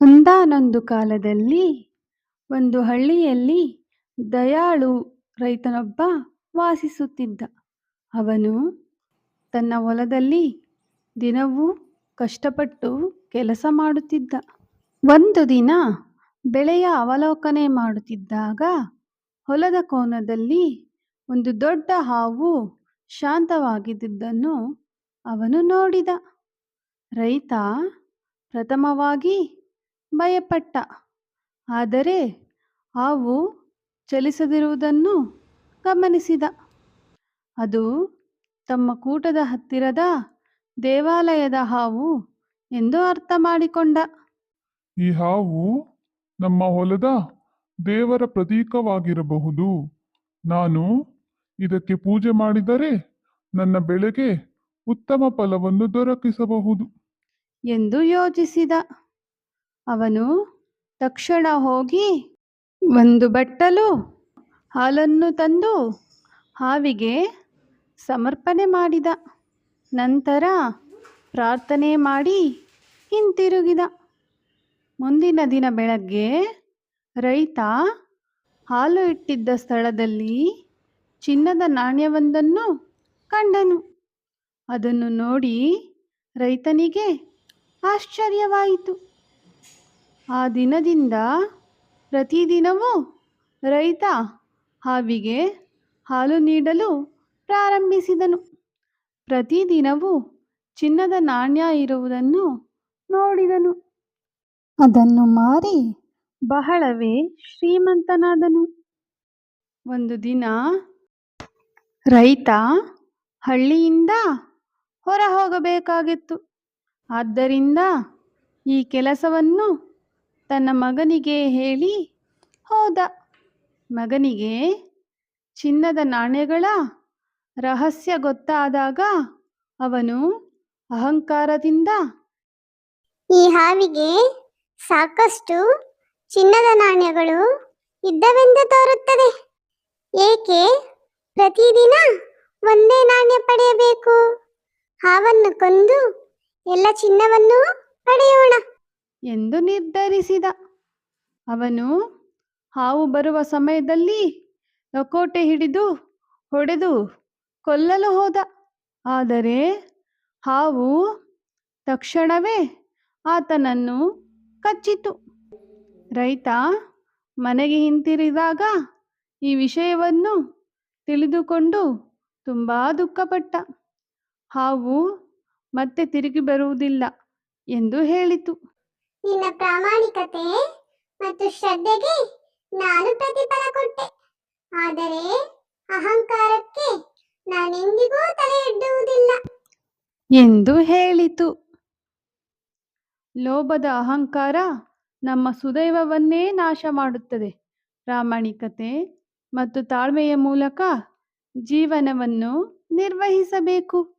ಒಂದಾನೊಂದು ಕಾಲದಲ್ಲಿ ಒಂದು ಹಳ್ಳಿಯಲ್ಲಿ ದಯಾಳು ರೈತನೊಬ್ಬ ವಾಸಿಸುತ್ತಿದ್ದ. ಅವನು ತನ್ನ ಹೊಲದಲ್ಲಿ ದಿನವೂ ಕಷ್ಟಪಟ್ಟು ಕೆಲಸ ಮಾಡುತ್ತಿದ್ದ. ಒಂದು ದಿನ ಬೆಳೆಯ ಅವಲೋಕನೆ ಮಾಡುತ್ತಿದ್ದಾಗ ಹೊಲದ ಕೋನದಲ್ಲಿ ಒಂದು ದೊಡ್ಡ ಹಾವು ಶಾಂತವಾಗಿದ್ದುದನ್ನು ಅವನು ನೋಡಿದ. ರೈತ ಪ್ರಥಮವಾಗಿ ಭಯಪಟ್ಟ. ಆದರೆ ಹಾವು ಚಲಿಸದಿರುವುದನ್ನು ಗಮನಿಸಿದ. ಅದು ತಮ್ಮ ಕೂಟದ ಹತ್ತಿರದ ದೇವಾಲಯದ ಹಾವು ಎಂದು ಅರ್ಥ ಮಾಡಿಕೊಂಡ ಈ ಹಾವು ನಮ್ಮ ಹೊಲದ ದೇವರ ಪ್ರತೀಕವಾಗಿರಬಹುದು. ನಾನು ಇದಕ್ಕೆ ಪೂಜೆ ಮಾಡಿದರೆ ನನ್ನ ಬೆಳೆಗೆ ಉತ್ತಮ ಫಲವನ್ನು ದೊರಕಿಸಬಹುದು. ಎಂದು ಯೋಚಿಸಿದ. ಅವನು ತಕ್ಷಣ ಹೋಗಿ ಒಂದು ಬಟ್ಟಲು, ಹಾಲನ್ನು ತಂದು ಹಾವಿಗೆ ಸಮರ್ಪಣೆ ಮಾಡಿದ. ನಂತರ ಪ್ರಾರ್ಥನೆ ಮಾಡಿ ಹಿಂತಿರುಗಿದ. ಮುಂದಿನ ದಿನ ಬೆಳಗ್ಗೆ ರೈತ ಹಾಲು ಇಟ್ಟಿದ್ದ ಸ್ಥಳದಲ್ಲಿ ಚಿನ್ನದ ನಾಣ್ಯವೊಂದನ್ನು ಕಂಡನು. ಅದನ್ನು ನೋಡಿ ರೈತನಿಗೆ ಆಶ್ಚರ್ಯವಾಯಿತು. ಆ ದಿನದಿಂದ ಪ್ರತಿದಿನವೂ ರೈತ ಹಾವಿಗೆ ಹಾಲು ನೀಡಲು ಪ್ರಾರಂಭಿಸಿದನು. ಪ್ರತಿದಿನವೂ ಚಿನ್ನದ ನಾಣ್ಯ ಇರುವುದನ್ನು ನೋಡಿದನು. ಅದನ್ನು ಮಾರಿ ಬಹಳವೇ ಶ್ರೀಮಂತನಾದನು. ಒಂದು ದಿನ ರೈತ ಹಳ್ಳಿಯಿಂದ ಹೊರ ಹೋಗಬೇಕಾಗಿತ್ತು. ಆದ್ದರಿಂದ ಈ ಕೆಲಸವನ್ನು ತನ್ನ ಮಗನಿಗೆ ಹೇಳಿ, ಹೋದ. ಮಗನಿಗೆ ಚಿನ್ನದ ನಾಣ್ಯಗಳ ರಹಸ್ಯ ಗೊತ್ತಾದಾಗ ಅವನು ಅಹಂಕಾರದಿಂದ ಈ ಹಾವಿಗೆ ಸಾಕಷ್ಟು ಚಿನ್ನದ ನಾಣ್ಯಗಳು ಇದ್ದವೆಂದು ತೋರುತ್ತದೆ. ಏಕೆ ಪ್ರತಿದಿನ ಒಂದೇ ನಾಣ್ಯ ಪಡೆಯಬೇಕು? ಹಾವನ್ನು ಕೊಂದು ಎಲ್ಲ ಚಿನ್ನವನ್ನು ಪಡೆಯೋಣ. ಎಂದು ನಿರ್ಧರಿಸಿದ. ಅವನು ಹಾವು ಬರುವ ಸಮಯದಲ್ಲಿ ಲಕೋಟೆ ಹಿಡಿದು ಹೊಡೆದು ಕೊಲ್ಲಲು ಹೋದ. ಆದರೆ ಹಾವು ತಕ್ಷಣವೇ ಆತನನ್ನು ಕಚ್ಚಿತು. ರೈತ ಮನೆಗೆ ಹಿಂತಿರಿದಾಗ ಈ ವಿಷಯವನ್ನು ತಿಳಿದುಕೊಂಡು ತುಂಬ ದುಃಖಪಟ್ಟ. ಹಾವು ಮತ್ತೆ ತಿರುಗಿ ಬರುವುದಿಲ್ಲ ಎಂದು ಹೇಳಿತು. ನಿನ್ನ ಪ್ರಾಮಾಣಿಕತೆ ಮತ್ತು ಶ್ರದ್ಧೆಗೆ ನಾನು ಪ್ರತಿಫಲ ಕೊಟ್ಟೆ. ಆದರೆ ಅಹಂಕಾರಕ್ಕೆ ನಾನೆಂದಿಗೂ ತಲೆಯೊಡ್ಡುವುದಿಲ್ಲ. ಎಂದು ಹೇಳಿತು. ಲೋಭದ ಅಹಂಕಾರ ನಮ್ಮ ಸುದೈವವನ್ನೇ ನಾಶ ಮಾಡುತ್ತದೆ. ಪ್ರಾಮಾಣಿಕತೆ ಮತ್ತು ತಾಳ್ಮೆಯ ಮೂಲಕ ಜೀವನವನ್ನು ನಿರ್ವಹಿಸಬೇಕು.